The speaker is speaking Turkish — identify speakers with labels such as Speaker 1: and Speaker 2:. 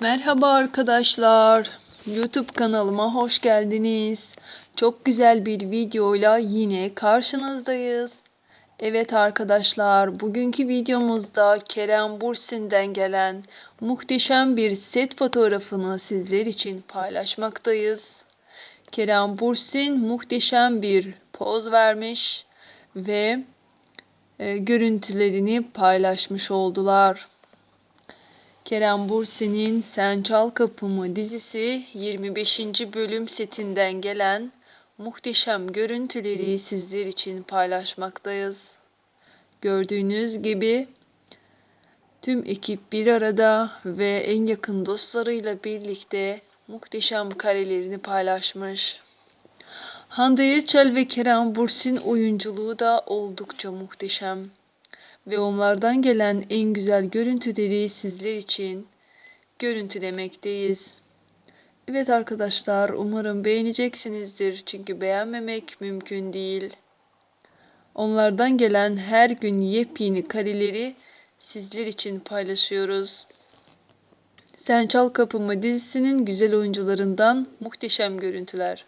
Speaker 1: Merhaba arkadaşlar. YouTube kanalıma hoş geldiniz. Çok güzel bir videoyla yine karşınızdayız. Evet arkadaşlar, bugünkü videomuzda Kerem Bursin'den gelen muhteşem bir set fotoğrafını sizler için paylaşmaktayız. Kerem Bursin muhteşem bir poz vermiş ve e, görüntülerini paylaşmış oldular. Kerem Bürsin'in Sen Çal Kapımı dizisi 25. bölüm setinden gelen muhteşem görüntüleri sizler için paylaşmaktayız. Gördüğünüz gibi tüm ekip bir arada ve en yakın dostlarıyla birlikte muhteşem karelerini paylaşmış. Hande Erçel ve Kerem Bürsin oyunculuğu da oldukça muhteşem ve onlardan gelen en güzel görüntüleri sizler için görüntülemekteyiz. Evet arkadaşlar umarım beğeneceksinizdir çünkü beğenmemek mümkün değil. Onlardan gelen her gün yepyeni kareleri sizler için paylaşıyoruz. Sen Çal Kapımı dizisinin güzel oyuncularından muhteşem görüntüler.